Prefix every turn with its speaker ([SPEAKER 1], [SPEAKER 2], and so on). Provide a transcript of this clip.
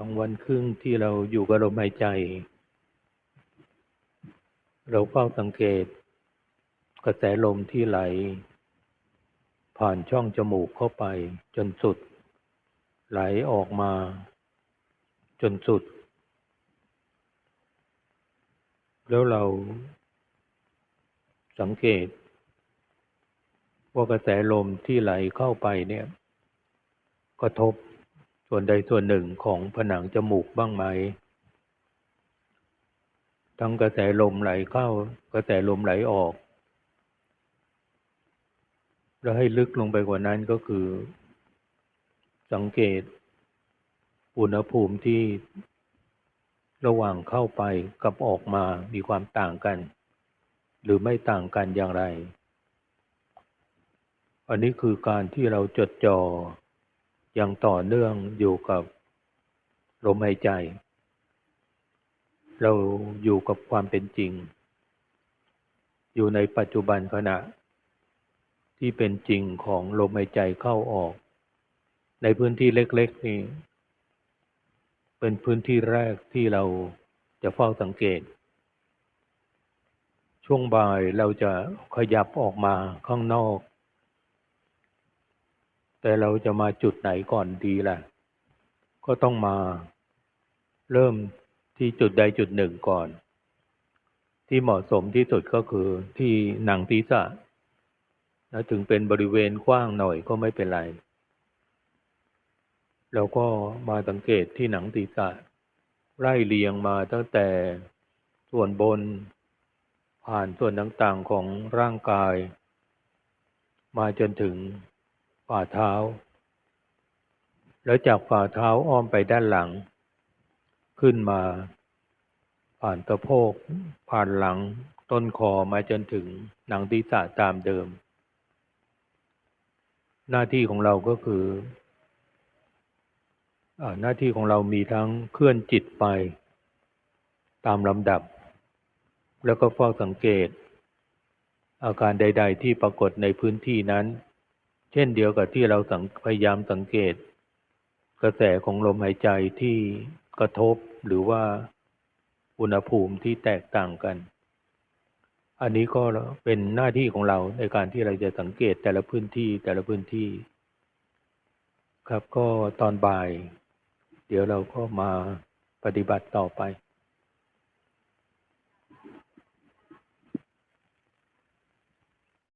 [SPEAKER 1] สองวันครึ่งที่เราอยู่กับลมหายใจ เราเฝ้าสังเกต กระแสลมที่ไหล ผ่านช่องจมูกเข้าไปจนสุด ไหลออกมา จนสุด แล้วเราสังเกต ว่ากระแสลมที่ไหลเข้าไปเนี่ย กระทบ ส่วนใดส่วนหนึ่งของผนังจมูกบ้างไหม ทั้งกระแสลมไหลเข้า กระแสลมไหลออก แล้วให้ลึกลงไปกว่านั้นก็คือ สังเกต อุณหภูมิที่ระหว่างเข้าไปกับออกมามีความต่างกัน หรือไม่ต่างกันอย่างไร อันนี้คือการที่เราจดจ่อ ย่างต่อเนื่องอยู่กับลมหายใจ เราอยู่กับความเป็นจริง อยู่ในปัจจุบันขณะ ที่เป็นจริงของลมหายใจเข้าออก ในพื้นที่เล็ก ๆ นี่ เป็นพื้นที่แรกที่เราจะเฝ้าสังเกต ช่วงบ่ายเราจะขยับออกมาข้างนอก แต่เราจะมาจุดไหนก่อนดีล่ะ ก็ต้องมาเริ่มที่จุดใดจุดหนึ่งก่อน ที่เหมาะสมที่สุดก็คือที่หนังศีรษะแล้วถึงเป็นบริเวณกว้างหน่อยก็ไม่เป็นไรเราก็มาสังเกตที่หนังศีรษะไล่เรียงมาตั้งแต่ส่วนบน ผ่านส่วนต่างๆของร่างกาย มาจนถึง ฝ่าเท้า แล้วจากฝ่าเท้าอ้อมไปด้านหลัง ขึ้นมา ผ่านตะโพก ผ่านหลัง ต้นคอมาจนถึงหนังศีรษะตามเดิม หน้าที่ของเราก็คือหน้าที่ของเรามีทั้งเคลื่อนจิตไป ตามลำดับ แล้วก็เฝ้าสังเกต อาการใด ๆ ที่ปรากฏในพื้นที่นั้น เช่นเดียวกับที่เราพยายามสังเกต กระแสของลมหายใจที่กระทบหรือว่าอุณหภูมิที่แตกต่างกัน อันนี้ก็เป็นหน้าที่ของเราในการที่เราจะสังเกตแต่ละพื้นที่แต่ละพื้นที่ ครับก็ตอนบ่าย เดี๋ยวเราก็มาปฏิบัติต่อไป